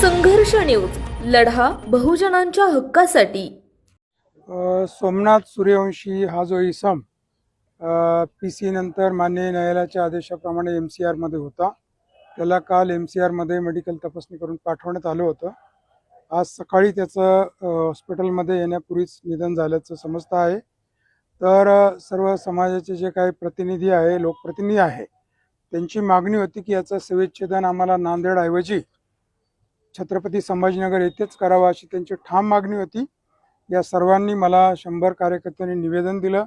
संघर्ष न्यूज लढा बहुजनांच्या हक्कासाठी. सोमनाथ सूर्यवंशी हा जो इसम पी सी नंतर मान्य न्यायालयाच्या आदेशाप्रमाणे एम सी आरमध्ये होता. त्याला काल एम सी आरमध्ये मेडिकल तपासणी करून पाठवण्यात आलं होतं. आज सकाळी त्याचं हॉस्पिटलमध्ये येण्यापूर्वीच निधन झाल्याचं समजतं आहे. तर सर्व समाजाचे जे काही प्रतिनिधी आहे लोकप्रतिनिधी आहे त्यांची मागणी होती की याचं शवच्छेदन आम्हाला नांदेडऐवजी छत्रपती संभाजीनगर येथेच करावं अशी त्यांची ठाम मागणी होती. या सर्वांनी मला शंभर कार्यकर्त्यांनी निवेदन दिलं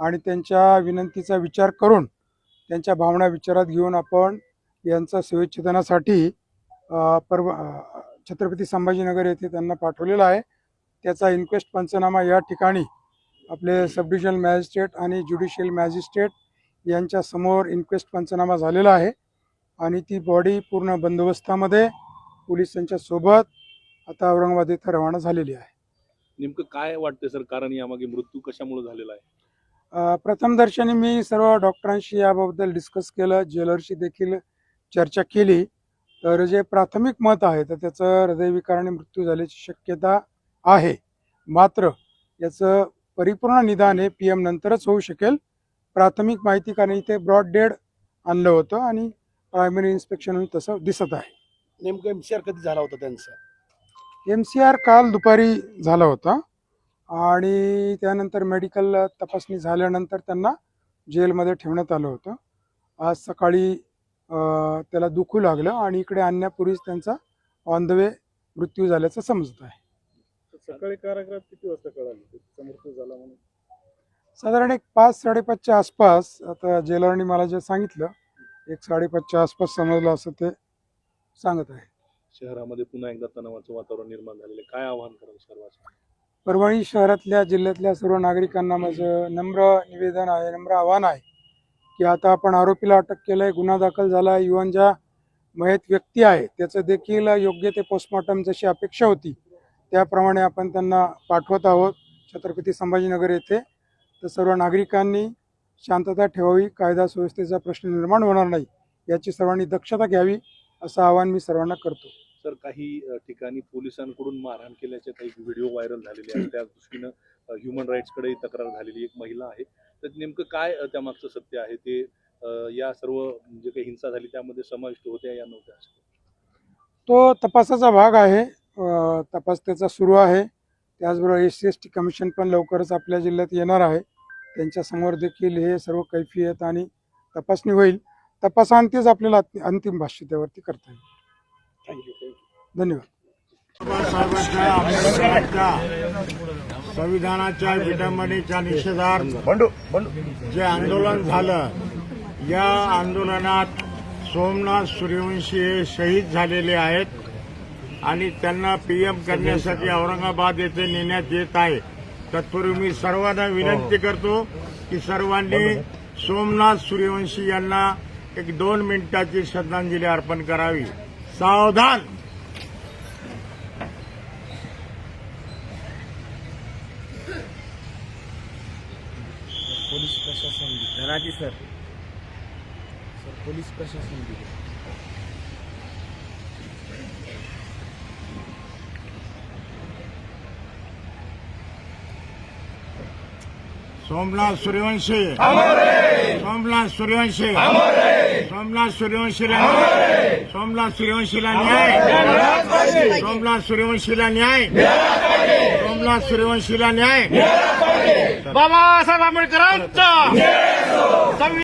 आणि त्यांच्या विनंतीचा विचार करून त्यांच्या भावना विचारात घेऊन आपण यांचं शवच्छेदनासाठी अ, परवा छत्रपती संभाजीनगर येथे त्यांना पाठवलेला आहे. त्याचा इन्क्वेस्ट पंचनामा या ठिकाणी आपले सब डिव्हिजनल मॅजिस्ट्रेट आणि ज्युडिशियल मॅजिस्ट्रेट यांच्या समोर इन्क्वेस्ट पंचनामा झालेला आहे. आणि ती बॉडी पूर्ण बंदोबस्तामध्ये पोलिसांच्या सोबत आता औरंगाबाद इथं रवाना झालेली आहे. नेमकं काय वाटतंय सर? कारण यामागे मृत्यू कशामुळे झालेला आहे? प्रथमदर्शनी मी सर्व डॉक्टरांशी याबद्दल डिस्कस केलं. ज्वेलरशी देखील चर्चा केली. तर जे प्राथमिक मत आहे तर त्याचं हृदयविकाराने मृत्यू झाल्याची शक्यता आहे. मात्र याचं परिपूर्ण निदान हे पी एम नंतरच होऊ शकेल. प्राथमिक माहिती कारण इथे ब्रॉड डेड आणलं होतं आणि प्रायमरी इन्स्पेक्शन तसं दिसत आहे. नेमकं एमसीआर कधी झाला होता त्यांचा? एम सी आर काल दुपारी झाला होता. आणि त्यानंतर मेडिकल तपासणी झाल्यानंतर त्यांना जेलमध्ये ठेवण्यात आलं होतं. आज सकाळी त्याला दुखू लागलं आणि इकडे आणण्यापूर्वीच त्यांचा ऑन द वे मृत्यू झाल्याचं समजत आहे. सकाळी कारागृहात किती वाजता कळालं? त्याचा मृत्यू झाला म्हणून. साधारण एक पाच साडेपाचच्या आसपास आता जेलरनी मला जे सांगितलं एक साडेपाचच्या आसपास समजलं असं ते सांगत आहे. शहरामध्ये पुन्हा एकदा तणावाचं वातावरण निर्माण झालेलं आहे. काय आव्हान कराल सर्वांचं परभणी शहरातल्या जिल्ह्यातल्या सर्व नागरिकांना माझं नम्र निवेदन आहे नम्र आव्हान आहे की आता आपण आरोपीला अटक केलंय गुन्हा दाखल झाला आहे युवन ज्या मयत व्यक्ती आहे त्याचं देखील योग्य ते पोस्टमॉर्टम जशी अपेक्षा होती त्याप्रमाणे आपण त्यांना पाठवत आहोत. छत्रपती संभाजीनगर येथे. तर सर्व नागरिकांनी शांतता ठेवावी कायदा सुव्यवस्थेचा प्रश्न निर्माण होणार नाही याची सर्वांनी दक्षता घ्यावी असं आवाहन मी सर्वांना करतो. सर काही ठिकाणी पोलिसांकडून मारहाण केल्याचे काही व्हिडिओ व्हायरल झालेले आहेत. त्या दृष्टीनं ह्युमन राईट्सकडे तक्रार झालेली एक महिला आहे. तर नेमकं काय त्यामागचं सत्य आहे? ते या सर्व जे काही हिंसा झाली त्यामध्ये समाविष्ट होत्या या नव्हत्या? तो तपासाचा भाग आहे. तपास त्याचा सुरू आहे. त्याचबरोबर S C S T commission पण लवकरच आपल्या जिल्ह्यात येणार आहे. त्यांच्यासमोर देखील हे सर्व कैफियत आणि तपासणी होईल. तपासांतीच आपल्याला अंति- अंतिम भाष्य त्यावरती करता येईल. थँक्यू धन्यवाद. संविधानाच्या विडंबनेच्या निषेधार्थ जे आंदोलन झालं या आंदोलनात सोमनाथ सूर्यवंशी हे शहीद झालेले आहेत. आणि त्यांना पीएम करण्यासाठी औरंगाबाद येथे नेण्यात येत आहे. तत्पूर्वी मी सर्वांना विनंती करतो की सर्वांनी सोमनाथ सूर्यवंशी यांना एक दोन मिनिटाची श्रद्धांजली अर्पण करावी. सावधान! पोलीस प्रशासन धनाजी सर. सर पोलीस प्रशासन दिले. सोमनाथ सूर्यवंशी। सोमनाथ सूर्यवंशी। सोमनाथ सूर्यवंशीला सोमनाथ सूर्यवंशीला न्याय। सोमनाथ सूर्यवंशीला न्याय। सोमनाथ सूर्यवंशीला न्याय। बाबासाहेब आंबेडकरांचा